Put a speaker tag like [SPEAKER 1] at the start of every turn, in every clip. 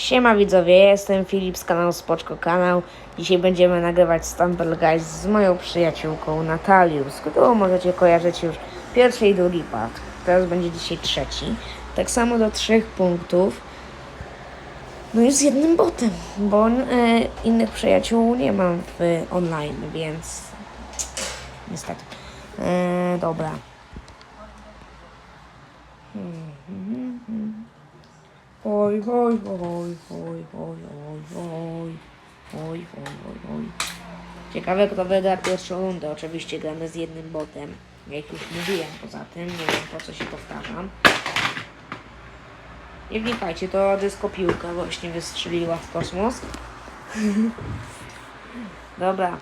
[SPEAKER 1] Siema widzowie, jestem Filip z kanału Spoczko Kanał. Dzisiaj będziemy nagrywać Stumble Guys z moją przyjaciółką Natalią, z którą możecie kojarzyć już pierwszy i drugi. Teraz będzie dzisiaj trzeci. Tak samo do trzech punktów. No i z jednym botem, bo e, innych przyjaciół nie mam w online, więc niestety. E, dobra. Oj, oj, oj, oj, oj, oj, oj, oj, oj, oj, oj. Ciekawe, kto wygra pierwszą rundę. Oczywiście gramy z jednym botem. Jak już mówiłem poza tym, nie wiem po co się powtarzam. Nie wnikajcie, to dysko piłka właśnie wystrzeliła w kosmos. Dobra.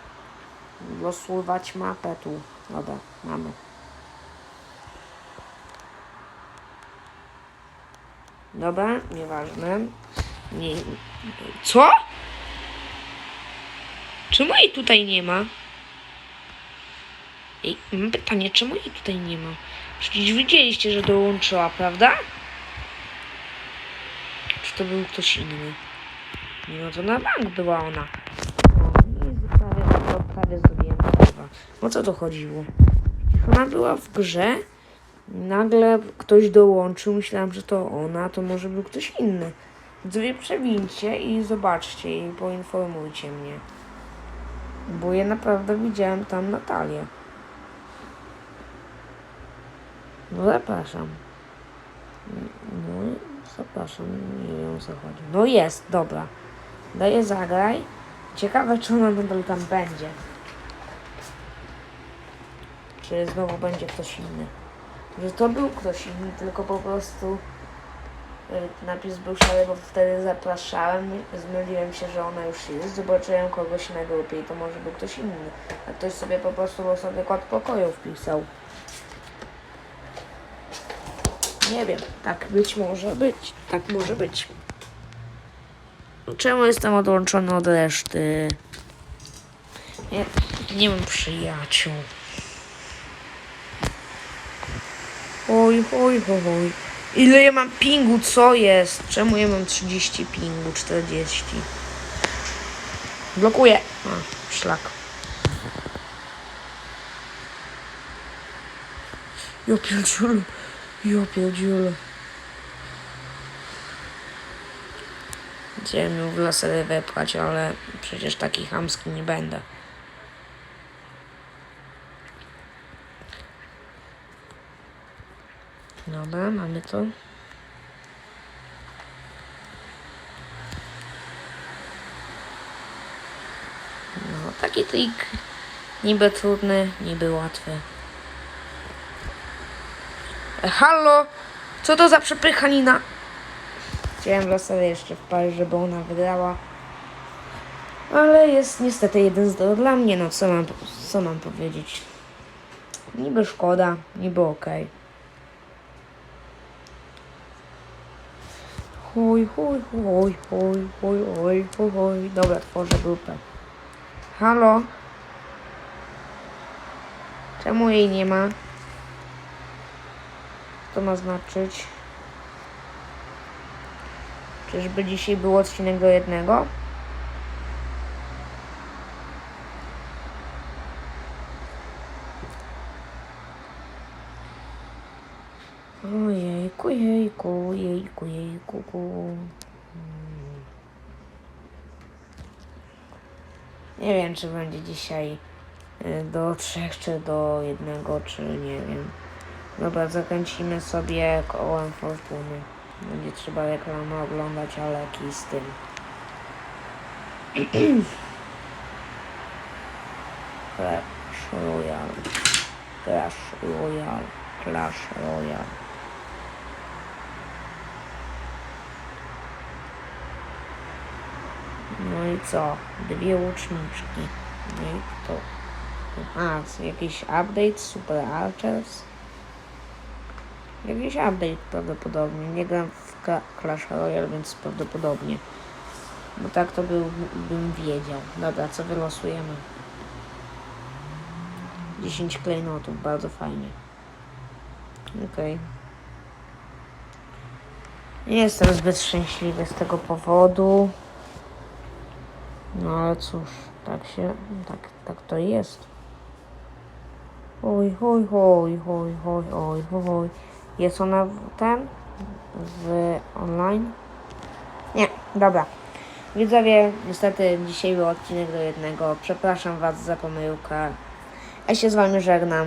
[SPEAKER 1] Losować mapę tu. Dobra, mamy. Dobra, nieważne. Nie. Co? Czemu jej tutaj nie ma? Ej, mam pytanie, czemu jej tutaj nie ma? Przecież widzieliście, że dołączyła, prawda? Czy to był ktoś inny? Nie no, to na bank była ona. O, Jezu, prawie, to prawie zrobiłem kurwa. O co to chodziło? Ona była w grze, nagle ktoś dołączył, myślałam, że to ona, to może był ktoś inny. Widzowie, przewincie i zobaczcie i poinformujcie mnie. Bo ja naprawdę widziałem tam Natalię. No zapraszam. No zapraszam, nie wiem o co chodzi. No jest, dobra. Daję zagraj. Ciekawe, czy ona nadal tam będzie. Czy znowu będzie ktoś inny. Że to był ktoś inny, tylko po prostu y, napis był szary, bo wtedy zapraszałem, zmyliłem się, że ona już jest, zobaczyłem kogoś na grupie i to może był ktoś inny. A ktoś sobie po prostu sobie kod pokoju wpisał. Nie wiem, tak być może być, tak może być. Czemu jestem odłączony od reszty? Nie, nie mam przyjaciół. Oj, oj, oj. Ile ja mam pingu, co jest? Czemu ja mam 30 pingu, 40? Blokuję. A, szlak. Ja pierdziule. Ja pierdziule. Chciałem ją w lasery wepchać, ale przecież taki chamski nie będę. Dobra, mamy to. No, taki trik. Niby trudny, niby łatwy. E! Co to za przepychanina? Chciałem losowy jeszcze wpaść, żeby ona wygrała. Ale jest niestety jeden z dla mnie, no co mam, co mam powiedzieć. Niby szkoda, niby okej. Chuj, chuj, chuj, chuj, chuj, chuj, chuj, chuj. Dobra, tworzę grupę. Halo? Czemu jej nie ma? Co ma znaczyć? Czyżby dzisiaj był odcinek do jednego? Ojejku, jejku, jejku, jejku, ku. Hmm. Nie wiem, czy będzie dzisiaj y, do trzech, czy do jednego, czy nie wiem. Dobra, zakręcimy sobie kołem fortuny. Będzie trzeba reklamę oglądać, ale jaki z tym. Clash Royale. Clash Royale. Clash Royale. No i co? Dwie łuczniczki. No i to. A, jakiś update Super Archers? Jakiś update prawdopodobnie. Nie gram w Clash Royale, więc prawdopodobnie. Bo tak to był, bym wiedział. Dobra, co wylosujemy? 10 klejnotów, bardzo fajnie. Okej. Nie jestem zbyt szczęśliwy z tego powodu. No ale cóż, tak się, tak, tak to jest. Oj, oj, oj, oj, oj, oj, oj. Jest ona w- ten? W online? Nie, dobra. Widzowie, niestety dzisiaj był odcinek do jednego. Przepraszam Was za pomyłkę. Ja się z Wami żegnam.